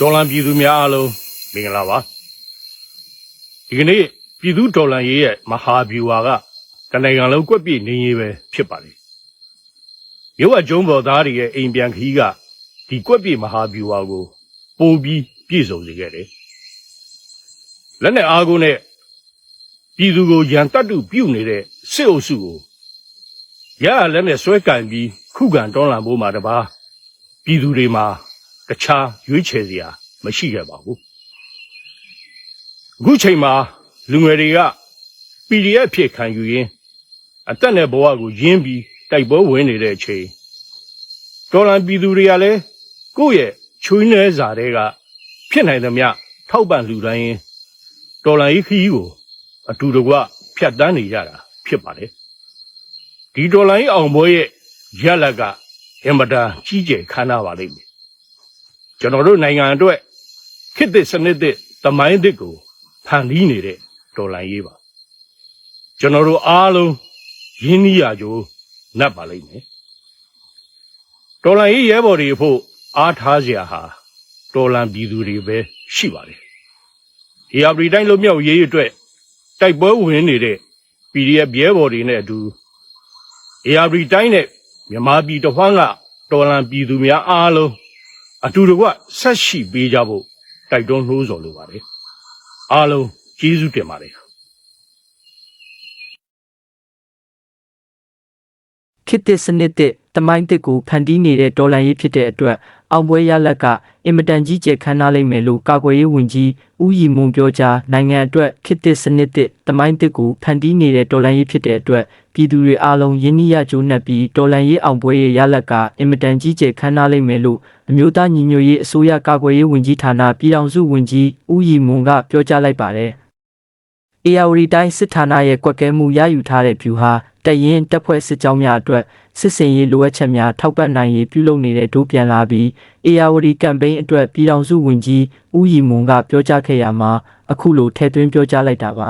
တော်လန်ပြည်သူများအားလုံးမင်္ဂလာပါဒီကနေ့ပြည်သူတော်လန်ရေးရဲ့မဟာဗျူဟာကတနိုင်ငံလုံးကွက်ပြည့်နေရေးပဲဖြစ်ပါလေရုပ်အကျုံးပေါ်သားတွေရဲ့အိမ်ပြန်ခီးကဒီကွက်ပြည့်မဟာဗျူဟာကိုပိုးပြီးပြည့်စုံစေခဲ့တယ်လက်နဲ့အားကိုနဲ့ပြည်သူကိုရန်တတ်တုပြုတ်နေတဲ့စစ်အုပ်စုကိုရရလက်နဲ့ဆွဲကင်ပြီးခုခံတွန်းလှန်ဖို့မှာတပါးပြည်သူတွေမှာ တခြားရွေးချယ်စရာမရှိခဲ့ပါဘူးအခုချိန်မှာလူငယ်တွေက PDF ဖြစ်ခံယူရင်းအသက်နဲ့ဘဝကိုရင်းပြီးတိုက်ပွဲဝင်နေတဲ့အချိန်တော်လန်ပြည်သူတွေကလည်းကိုယ့်ရဲ့ချွေးနှဲစာတွေကဖြစ်နိုင်သမျှထောက်ပံ့လူတိုင်းရင်တော်လန်ကြီးခီးကိုအတူတကွဖြတ်တန်းနေကြတာဖြစ်ပါတယ်ဒီတော်လန်ကြီးအောင်ပွဲရဲ့ရလဒ်ကအင်မတန်ကြီးကျယ်ခမ်းနားပါလိမ့်မယ် ကျွန်တော်တို့နိုင်ငံအတွက်ခေတ်သစ်စနစ်သစ်သမိုင်းသစ်ကိုဖန်တီးနေတဲ့တော်လှန်ရေးပါကျွန်တော်တို့အားလုံးရင်းနှီးရကြိုးနတ်ပါလိမ့်မယ်တော်လှန်ရေးရဲဘော်တွေအဖို့အားထားစရာဟာတော်လှန်ပြည်သူတွေပဲရှိပါတယ်ဒီအပရီတိုင်းလုံးမြောက်ရေးအတွက်တိုက်ပွဲဝင်နေတဲ့ PDF ရဲဘော်တွေနဲ့အတူ ARD တိုင်းနဲ့မြန်မာပြည်တစ်ဝန်းကတော်လှန်ပြည်သူများအားလုံး အတူတကွဆက်ရှိပေးကြဖို့တိုက်တွန်းနှိုးဆော်လိုပါတယ်အားလုံးကျေးဇူးတင်ပါတယ် ခေတ်သစ်စနစ်သစ်တမိုင်းသစ်ကိုဖန်တီးနေတဲ့ဒေါ်လာရေးဖြစ်တဲ့အတွက်အောင်ပွဲရလက်ကအင်မတန်ကြီးကျယ်ခမ်းနားလိမ့်မယ်လို့ကာကွယ်ရေးဝန်ကြီးဦးရီမွန်ပြောကြားနိုင်ငံအတွက်ခေတ်သစ်စနစ်သစ်တမိုင်းသစ်ကိုဖန်တီးနေတဲ့ဒေါ်လာရေးဖြစ်တဲ့အတွက်ပြည်သူတွေအားလုံးယင်းနှီးရကြိုးနှက်ပြီးဒေါ်လာရေးအောင်ပွဲရဲ့ရလက်ကအင်မတန်ကြီးကျယ်ခမ်းနားလိမ့်မယ်လို့အမျိုးသားညီညွတ်ရေးအစိုးရကာကွယ်ရေးဝန်ကြီးဌာနပြည်ထောင်စုဝန်ကြီးဦးရီမွန်ကပြောကြားလိုက်ပါတယ် အေယာဝတီတိုင်းစစ်ဌာနရဲ့ကွက်ကဲမှုရယူထားတဲ့ဗျူဟာတရင်တပ်ဖွဲ့စစ်ကြောင်းများအတွက်စစ်စင်ရေးလိုအပ်ချက်များထောက်ပံ့နိုင်ရေးပြုလုပ်နေတဲ့ဒုပြန်လာပြီးအေယာဝတီကမ်ပိန်းအတွက်ပြည်ထောင်စုဝန်ကြီးဦးရီမွန်ကပြောကြားခဲ့ရမှာအခုလိုထည့်သွင်းပြောကြားလိုက်တာပါ